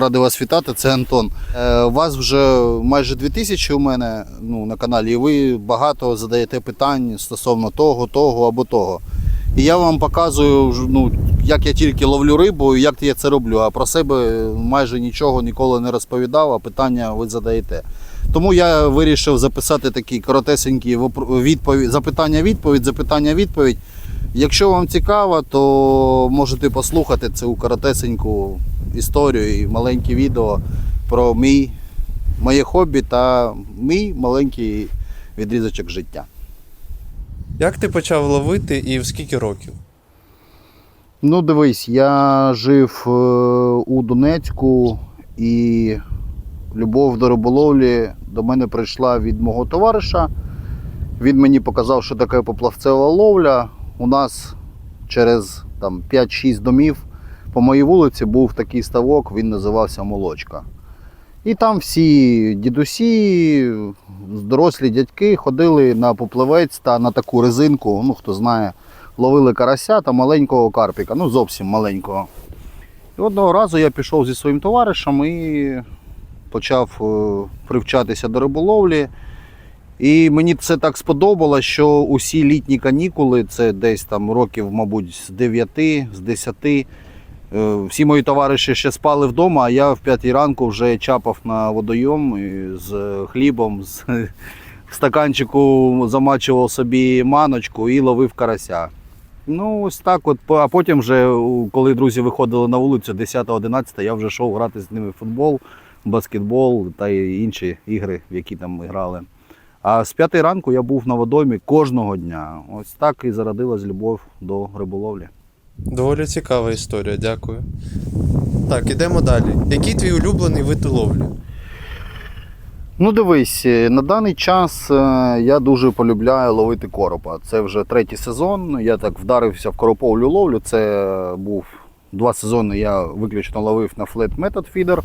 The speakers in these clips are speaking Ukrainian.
радий вас вітати. Це Антон. Е, вас вже майже 2000 у мене ну, на каналі, і ви багато задаєте питань стосовно того, того або того. І я вам показую, ну, як я тільки ловлю рибу і як я це роблю. А про себе майже нічого ніколи не розповідав, а питання ви задаєте. Тому я вирішив записати такі коротесенькі відповідь, запитання-відповідь, запитання-відповідь. Якщо вам цікаво, то можете послухати цю коротесеньку історію і маленьке відео про мій, моє хобі та мій маленький відрізочок життя. Як ти почав ловити і в скільки років? Ну, дивись, я жив е, у Донецьку і любов до риболовлі до мене прийшла від мого товариша. Він мені показав, що таке поплавцева ловля. У нас через там, 5-6 домів по моїй вулиці був такий ставок, він називався Молочка. І там всі дідусі, дорослі дядьки ходили на поплавець та на таку резинку, ну хто знає, ловили карася та маленького карпіка, ну зовсім маленького. І одного разу я пішов зі своїм товаришем і почав е, привчатися до риболовлі. І мені це так сподобалося, що усі літні канікули, це десь там років, мабуть, з 9, з 10. е, Всі мої товариші ще спали вдома, а я в 5 ранку вже чапав на водойом з хлібом, з в стаканчику замачував собі маночку і ловив карася. Ну, ось так от. А потім, вже, коли друзі виходили на вулицю 10-11, я вже йшов грати з ними в футбол, баскетбол та інші ігри, в які там ми грали. А з п'ятої ранку я був на водоймі кожного дня. Ось так і зародилась любов до риболовлі. Доволі цікава історія, дякую. Так, ідемо далі. Який твій улюблений вид ловлі? Ну, дивись, е, на даний час е, я дуже полюбляю ловити коропа. Це вже третій сезон. Я так вдарився в короповлю ловлю. Це був два сезони. Я виключно ловив на флет метод фідер.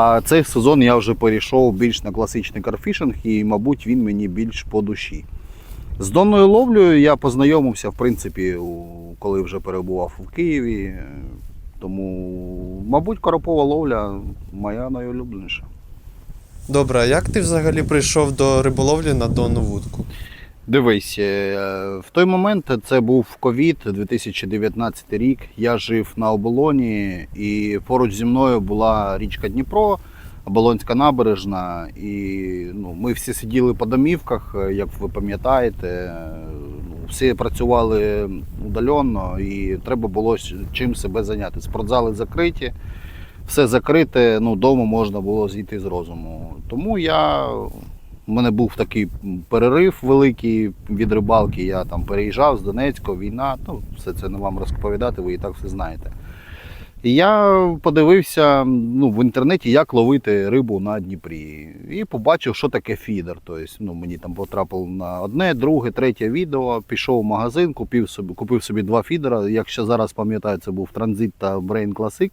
А цей сезон я вже перейшов більш на класичний карфішинг, і, мабуть, він мені більш по душі. З донною ловлею я познайомився, в принципі, коли вже перебував у Києві. Тому, мабуть, коропова ловля моя найулюбленіша. Добре, а як ти взагалі прийшов до риболовлі на донну вудку? Дивись, е, в той момент це був ковід, 2019 рік. Я жив на оболоні, і поруч зі мною була річка Дніпро, Оболонська набережна. І ну, ми всі сиділи по домівках, е, як ви пам'ятаєте. Е, Ну, всі працювали удаленно і треба було чим себе зайняти. Спортзали закриті, все закрите, ну, вдома можна було зійти з розуму. Тому я у мене був такий перерив великий від рибалки. Я там переїжджав з Донецька, війна. Ну, все це не вам розповідати, ви і так все знаєте. І я подивився ну, в інтернеті, як ловити рибу на Дніпрі. І побачив, що таке фідер. Тобто, ну, мені там потрапило на одне, друге, третє відео. Пішов в магазин, купив собі, купив собі два фідера. Якщо зараз пам'ятаю, це був Транзит та Brain Classic.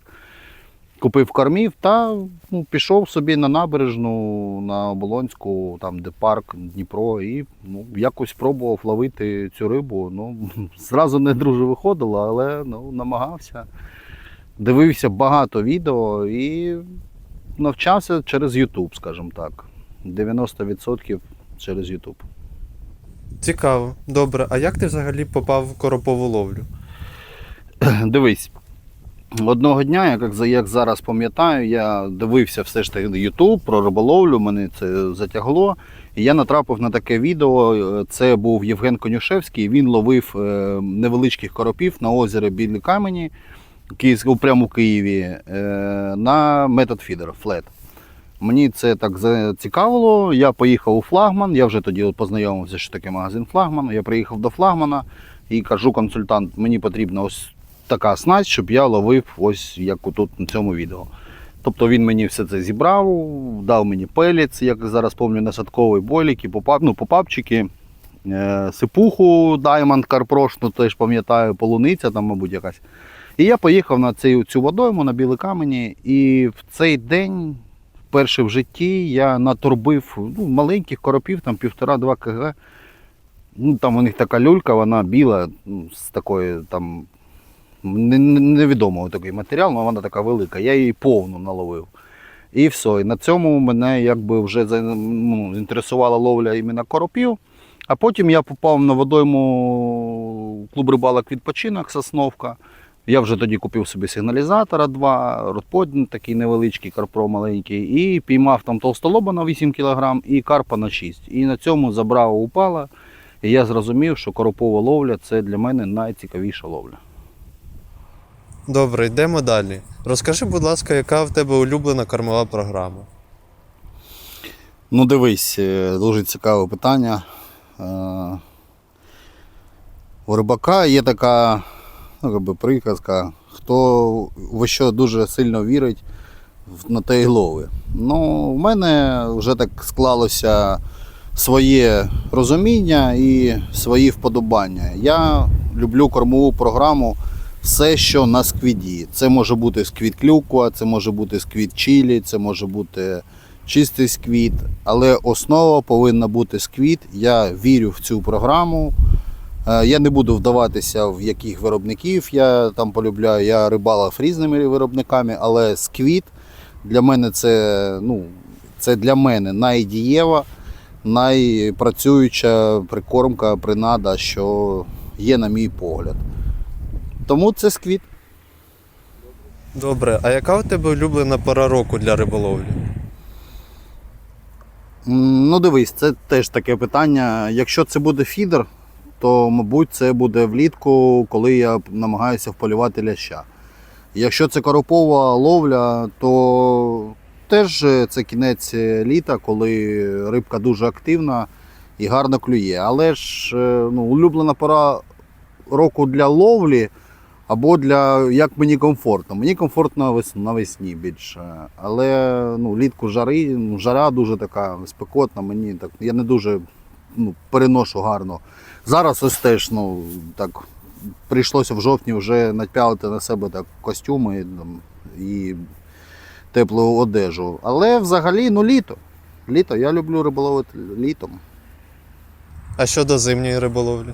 Купив кормів та ну, пішов собі на набережну на Оболонську, там де парк Дніпро, і ну, якось пробував ловити цю рибу. Ну, зразу не дуже виходило, але ну, намагався. Дивився багато відео і навчався через YouTube, скажімо так. 90% через YouTube. Цікаво. Добре, а як ти взагалі попав в коропову ловлю? Дивись. Одного дня, як, як зараз пам'ятаю, я дивився все ж таки YouTube про риболовлю, мене це затягло. І я натрапив на таке відео. е, Це був Євген Конюшевський. Він ловив е, невеличких коропів на озері Білі Камені, прямо в Києві, е, на метод фідер флет. Мені це так зацікавило. Я поїхав у флагман. Я вже тоді познайомився, що таке магазин флагман. Я приїхав до флагмана і кажу консультант, мені потрібна ось така снасть, щоб я ловив ось як тут на цьому відео. Тобто він мені все це зібрав, дав мені пелець, як зараз пам'ятаю, насадковий бойлік, і попап, ну, попапчики, е, сипуху Diamond Карпрошну, теж пам'ятаю, полуниця там, мабуть, якась. І я поїхав на цю, цю водойму на білі камені, і в цей день, вперше в житті, я наторбив ну, маленьких коропів, там півтора-два кг. Ну, там у них така люлька, вона біла, ну, з такою там Не- не- такий матеріал, але вона така велика. Я її повну наловив. І все. І на цьому мене якби вже ну, ловля іменно коропів. А потім я попав на водойму клуб рибалок відпочинок Сосновка. Я вже тоді купив собі сигналізатора два, родподін такий невеличкий, карпро маленький, і піймав там толстолоба на 8 кг і карпа на 6. І на цьому забрава упала. І я зрозумів, що коропова ловля це для мене найцікавіша ловля. Добре, йдемо далі. Розкажи, будь ласка, яка в тебе улюблена кормова програма? Ну, дивись, е, дуже цікаве питання. Е, У рибака є така ну, якби приказка, хто в що дуже сильно вірить, на те й лови. Ну, в мене вже так склалося своє розуміння і свої вподобання. Я люблю кормову програму все, що на сквіді. Це може бути сквіт клюква, це може бути сквіт чилі, це може бути чистий сквіт, але основа повинна бути сквіт. Я вірю в цю програму. Е, Я не буду вдаватися, в яких виробників я там полюбляю. Я рибалив різними виробниками, але сквіт для мене це, ну, це для мене найдієва, найпрацююча прикормка, принада, що є, на мій погляд. Тому це сквіт. Добре, а яка у тебе улюблена пора року для риболовлі? Ну, дивись, це теж таке питання. Якщо це буде фідер, то, мабуть, це буде влітку, коли я намагаюся вполювати ляща. Якщо це коропова ловля, то теж е, це кінець літа, коли рибка дуже активна і гарно клює. Але ж е, ну, улюблена пора року для ловлі або для як мені комфортно. Мені комфортно вес- навесні більше. Але ну, літку жари, ну, жара дуже така спекотна, мені так, я не дуже ну, переношу гарно. Зараз ось теж ну, так, прийшлося в жовтні вже напялити на себе так, костюми там, і теплу одежу. Але взагалі ну, літо. Літо, я люблю риболовити літом. А щодо зимньої риболовлі?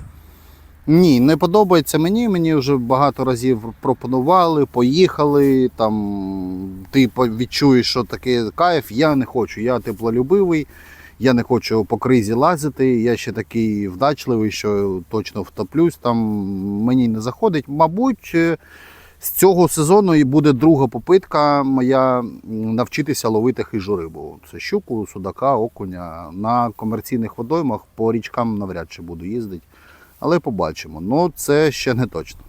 Ні, не подобається мені. Мені вже багато разів пропонували, поїхали. Там ти відчуєш, що таке кайф. Я не хочу. Я теплолюбивий, я не хочу по кризі лазити. Я ще такий вдачливий, що точно втоплюсь. Там мені не заходить. Мабуть, е, з цього сезону і буде друга попитка моя навчитися ловити хижу рибу. Це щуку, судака, окуня. На комерційних водоймах по річкам навряд чи буду їздити. Але побачимо. Ну, це ще не точно.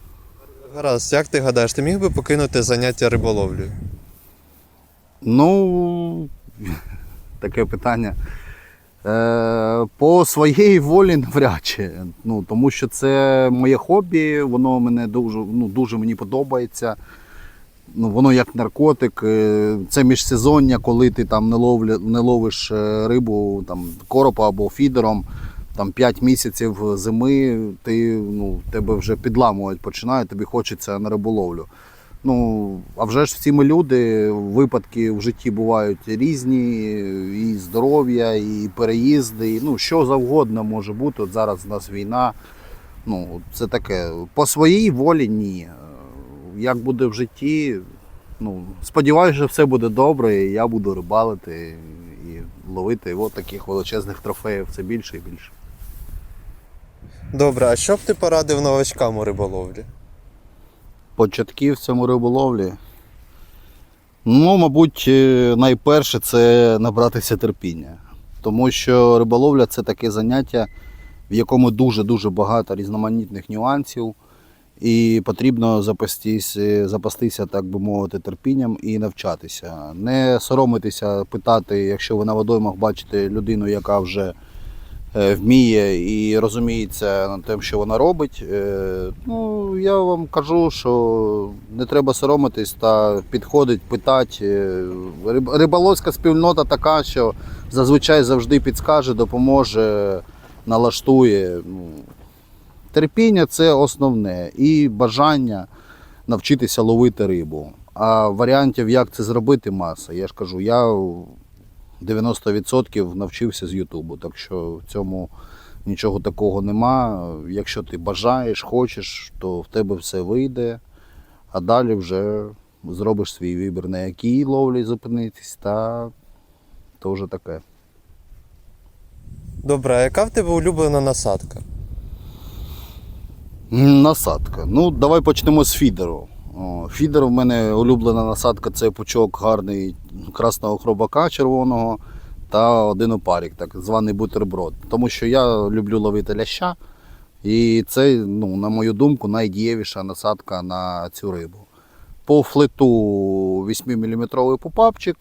Гаразд, як ти гадаєш, ти міг би покинути заняття риболовлею? Ну, таке питання. Е, по своїй волі навряд чи. Ну, тому що це моє хобі, воно мене дуже, ну, дуже мені подобається. Ну, воно як наркотик. Е, Це міжсезоння, коли ти там не, ловля, не ловиш е, рибу там, коропа або фідером. Там 5 місяців зими, ти, ну, тебе вже підламувати починає, тобі хочеться на риболовлю. Ну, а вже ж всі ми люди, випадки в житті бувають різні, і здоров'я, і переїзди, і, ну, що завгодно може бути. От зараз у нас війна. Ну, це таке. По своїй волі ні. Як буде в житті, ну, сподіваюся, що все буде добре, і я буду рибалити і ловити от таких величезних трофеїв все більше і більше. Добре, а що б ти порадив новачкам у риболовлі? початківцям у риболовлі. Ну, мабуть, е, найперше це набратися терпіння. Тому що риболовля це таке заняття, в якому дуже-дуже багато різноманітних нюансів. І потрібно запастись, запастися, так би мовити, терпінням і навчатися. Не соромитися, питати, якщо ви на водоймах бачите людину, яка вже е, вміє і розуміється над тим, що вона робить. Е, Ну, я вам кажу, що не треба соромитись та підходить, питати. Е, Риболовська спільнота така, що зазвичай завжди підскаже, допоможе, налаштує. Ну, терпіння це основне і бажання навчитися ловити рибу. А варіантів, як це зробити, маса. Я ж кажу, я 90% навчився з Ютубу, так що в цьому нічого такого нема. Якщо ти бажаєш, хочеш, то в тебе все вийде. а далі вже зробиш свій вибір, на якій ловлі зупинитись, та то вже таке. Добре, а яка в тебе улюблена насадка? Насадка. Ну, давай почнемо з фідеру. Фідер в мене улюблена насадка це пучок гарний красного хробака червоного та один опарік, так званий бутерброд. Тому що я люблю ловити ляща, і це, ну, на мою думку, найдієвіша насадка на цю рибу. По флету 8-мм попапчик.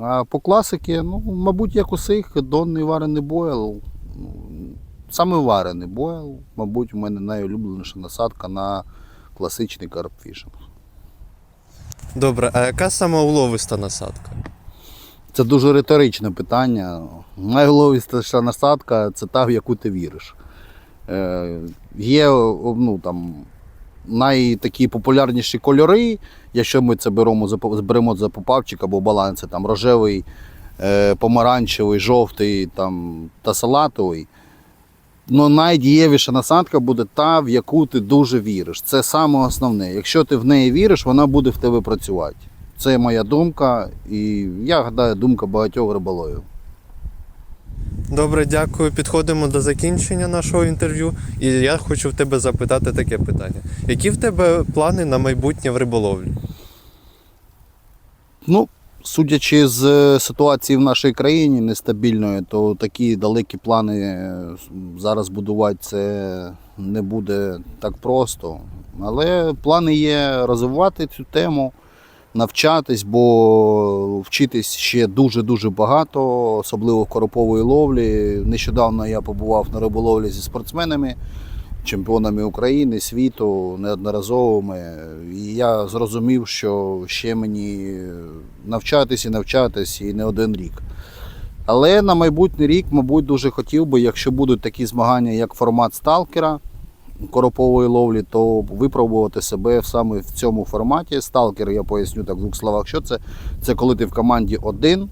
А по класики, ну, мабуть, як усіх, донний варений бойл. Ну, Саме варений бойл, мабуть, у мене найулюбленіша насадка на класичний карпфішинг. Добре, а яка сама уловиста насадка? Це дуже риторичне питання. Найголовніша насадка це та, в яку ти віриш. Е, є ну, там, найтакі популярніші кольори, якщо ми це беремо за, беремо за попавчик або баланси, там рожевий, е, помаранчевий, жовтий там, та салатовий. Ну, найдієвіша насадка буде та, в яку ти дуже віриш. Це саме основне. Якщо ти в неї віриш, вона буде в тебе працювати. Це моя думка, і я гадаю, думка багатьох риболовів. Добре, дякую. Підходимо до закінчення нашого інтерв'ю. І я хочу в тебе запитати таке питання: які в тебе плани на майбутнє в риболовлі? Ну, судячи з е, ситуації в нашій країні нестабільної, то такі далекі плани е, зараз будувати це не буде так просто. Але плани є розвивати цю тему, навчатись, бо вчитись ще дуже-дуже багато, особливо в коропової ловлі. Нещодавно я побував на риболовлі зі спортсменами, чемпіонами України, світу, неодноразовими. І я зрозумів, що ще мені навчатись і навчатись і не один рік. Але на майбутній рік, мабуть, дуже хотів би, якщо будуть такі змагання, як формат сталкера коропової ловлі, то випробувати себе саме в цьому форматі. Сталкер, я поясню так в двох словах, що це. Це коли ти в команді один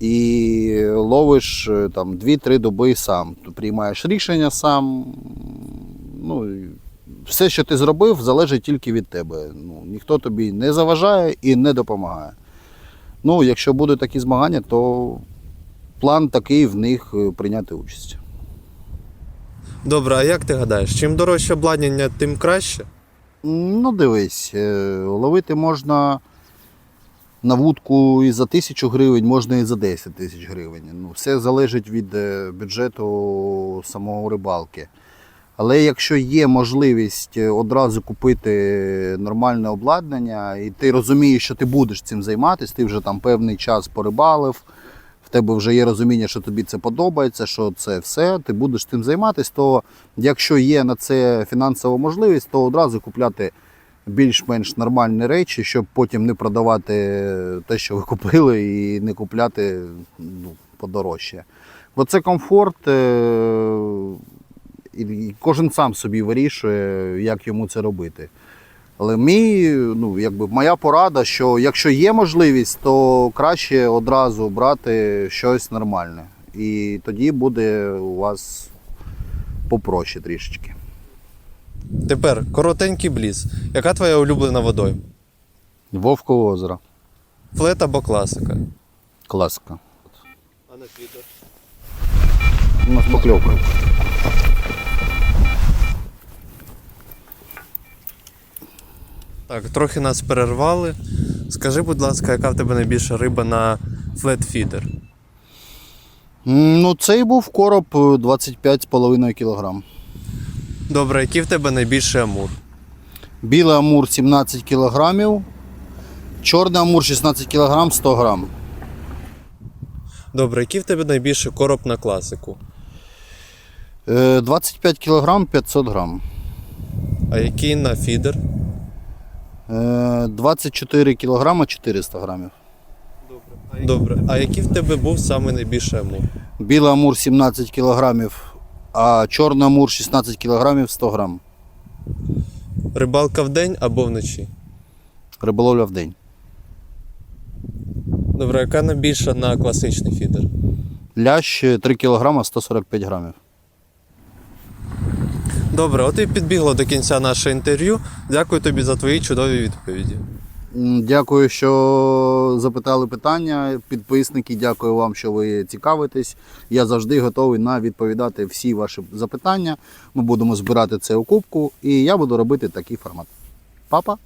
і ловиш е, там 2-3 доби сам. Ти приймаєш рішення сам. Ну, все, що ти зробив, залежить тільки від тебе. Ну, ніхто тобі не заважає і не допомагає. Ну, якщо будуть такі змагання, то план такий в них е, прийняти участь. Добре, а як ти гадаєш, чим дорожче обладнання, тим краще? Ну, дивись, е, ловити можна на вудку і за тисячу гривень, можна і за 10 тисяч гривень. Ну, все залежить від е, бюджету самого рибалки. Але якщо є можливість е, одразу купити нормальне обладнання, і ти розумієш, що ти будеш цим займатися, ти вже там певний час порибалив, в тебе вже є розуміння, що тобі це подобається, що це все, ти будеш цим займатися, то якщо є на це фінансова можливість, то одразу купляти більш-менш нормальні речі, щоб потім не продавати те, що ви купили, і не купляти ну, подорожче. Бо це комфорт, е, і кожен сам собі вирішує, як йому це робити. Але мій, ну, якби моя порада, що якщо є можливість, то краще одразу брати щось нормальне. І тоді буде у вас попроще трішечки. Тепер коротенький бліз. Яка твоя улюблена водойма? Вовкове озеро. Флет або класика? Класика. А на фідер? У нас покльовка. Так, трохи нас перервали. Скажи, будь ласка, яка в тебе найбільша риба на флет-фідер? Ну, цей був короб е, 25,5 кг. Добре, який в тебе найбільший амур? Білий амур 17 кг. Чорний амур 16 кг 100 грам. Добре, який в тебе найбільший короб на класику? Е, 25 кг 500 грам. А який на фідер? Е, 24 кг 400 грамів. Добре. А який в тебе був самий найбільший амур? Білий амур 17 кг, а чорний амур 16 кг 100 грам. Рибалка в день або вночі? Риболовля в день. Добре, яка найбільша на класичний фідер? Лящ 3 кг 145 грамів. Добре, от і підбігло до кінця наше інтерв'ю. Дякую тобі за твої чудові відповіді. Дякую, що запитали питання. Підписники, дякую вам, що ви цікавитесь. Я завжди готовий на відповідати всі ваші запитання. Ми будемо збирати це у кубку, і я буду робити такий формат. Папа.